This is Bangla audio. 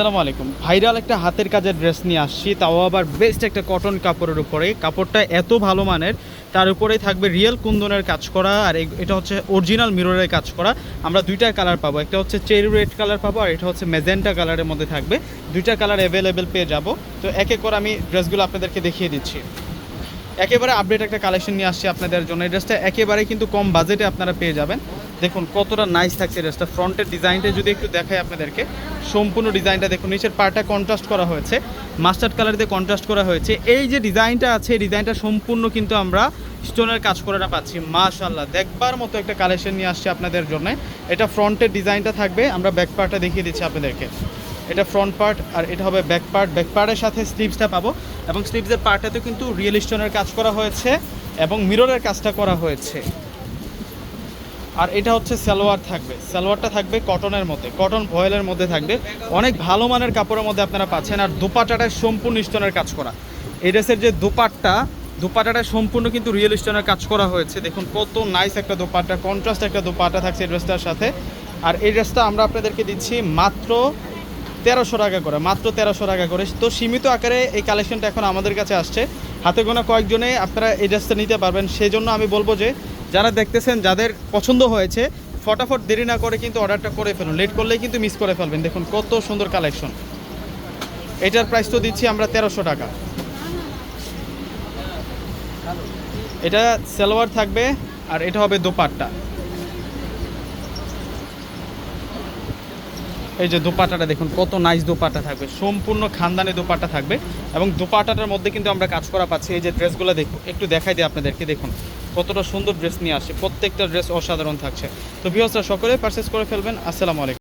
আসসালামু আলাইকুম। ভাইরাল একটা হাতের কাজের ড্রেস নিয়ে আসছি, তাও আবার বেস্ট একটা কটন কাপড়ের উপরে। কাপড়টা এত ভালো মানের, তার উপরেই থাকবে রিয়েল কুন্দনের কাজ করা, আর এটা হচ্ছে অরিজিনাল মিররের কাজ করা। আমরা দুইটা কালার পাবো, একটা হচ্ছে চেরি রেড কালার পাবো, আর এটা হচ্ছে মেজেন্টা কালারের মধ্যে থাকবে। দুইটা কালার অ্যাভেলেবেল পেয়ে যাব। তো এক করে আমি ড্রেসগুলো আপনাদেরকে দেখিয়ে দিচ্ছি। একেবারে আপডেট একটা কালেকশন নিয়ে আসছি আপনাদের জন্য। এই ড্রেসটা একেবারে কিন্তু কম বাজেটে আপনারা পেয়ে যাবেন। দেখুন, কতটা নাইস থাকছে ড্রেসটা ফ্রন্টের ডিজাইনটা যদি একটু দেখাই আপনাদেরকে, সম্পূর্ণ ডিজাইনটা দেখুন, নিচের পার্টটা কন্ট্রাস্ট করা হয়েছে মাস্টার্ড কালার দিয়ে কন্ট্রাস্ট করা হয়েছে। এই যে ডিজাইনটা আছে, এই ডিজাইনটা সম্পূর্ণ কিন্তু আমরা স্টোনের কাজ করাটা পাচ্ছি মাশাল্লাহ দেখবার মতো একটা কালেকশন নিয়ে আসছে আপনাদের জন্য। এটা ফ্রন্টের ডিজাইনটা থাকবে, আমরা ব্যাক পার্টটা দেখিয়ে দিচ্ছি আপনাদেরকে। এটা ফ্রন্ট পার্ট আর এটা হবে ব্যাক পার্ট ব্যাক পার্টের সাথে স্লিভসটা পাবো, এবং স্লিভসের পার্টটাতে কিন্তু রিয়েল স্টোনের কাজ করা হয়েছে, এবং মিররের কাজটা করা হয়েছে। আর এটা হচ্ছে সালোয়ার থাকবে। সালোয়ারটা থাকবে কটনের মধ্যে, কটন ভয়েলের মধ্যে থাকবে। অনেক ভালো মানের কাপড়ের মধ্যে আপনারা পাচ্ছেন আর দুপাটাটায় সম্পূর্ণ স্টোনের কাজ করা। এই ড্রেসের যে দুপাটটা দুপাটাটা সম্পূর্ণ কিন্তু রিয়েল স্টোনের কাজ করা হয়েছে। দেখুন কত নাইস একটা দুপাট্টা কন্ট্রাস্ট একটা দুপাটা থাকছে এই ড্রেসটার সাথে। আর এই ড্রেসটা আমরা আপনাদেরকে দিচ্ছি মাত্র তেরোশো টাকা করে, মাত্র তেরোশো টাকা করে। তো সীমিত আকারে এই কালেকশনটা এখন আমাদের কাছে আসছে। হাতে গোনা কয়েকজনে আপনারা এই ড্রেসটা নিতে পারবেন। সেই জন্য আমি বলব যে যারা দেখতেছেন, যাদের পছন্দ হয়েছে, ফটাফট দেরি না করে কিন্তু অর্ডারটা করে ফেলুন। লেট করলেই কিন্তু মিস করে ফেলবেন। দেখুন কত সুন্দর কালেকশন এটার প্রাইস তো দিচ্ছি আমরা তেরোশো টাকা। এটা সালোয়ার থাকবে আর এটা হবে দোপাট্টা। এই যে দোপাটাটা দেখুন, কত নাইস দোপাটা থাকবে। সম্পূর্ণ খানদানি দোপাটা থাকবে। এবং দোপাটাটার মধ্যে কিন্তু আমরা কাজ করা পাচ্ছি। এই যে ড্রেসগুলো দেখুন, একটু দেখাই দিই আপনাদেরকে, দেখুন। কতটা সুন্দর ড্রেস নিয়ে আসে, প্রত্যেকটা ড্রেস অসাধারণ থাকছে। তো বিহসরা সকলে পারচেস করে ফেলবেন। আসসালামু আলাইকুম।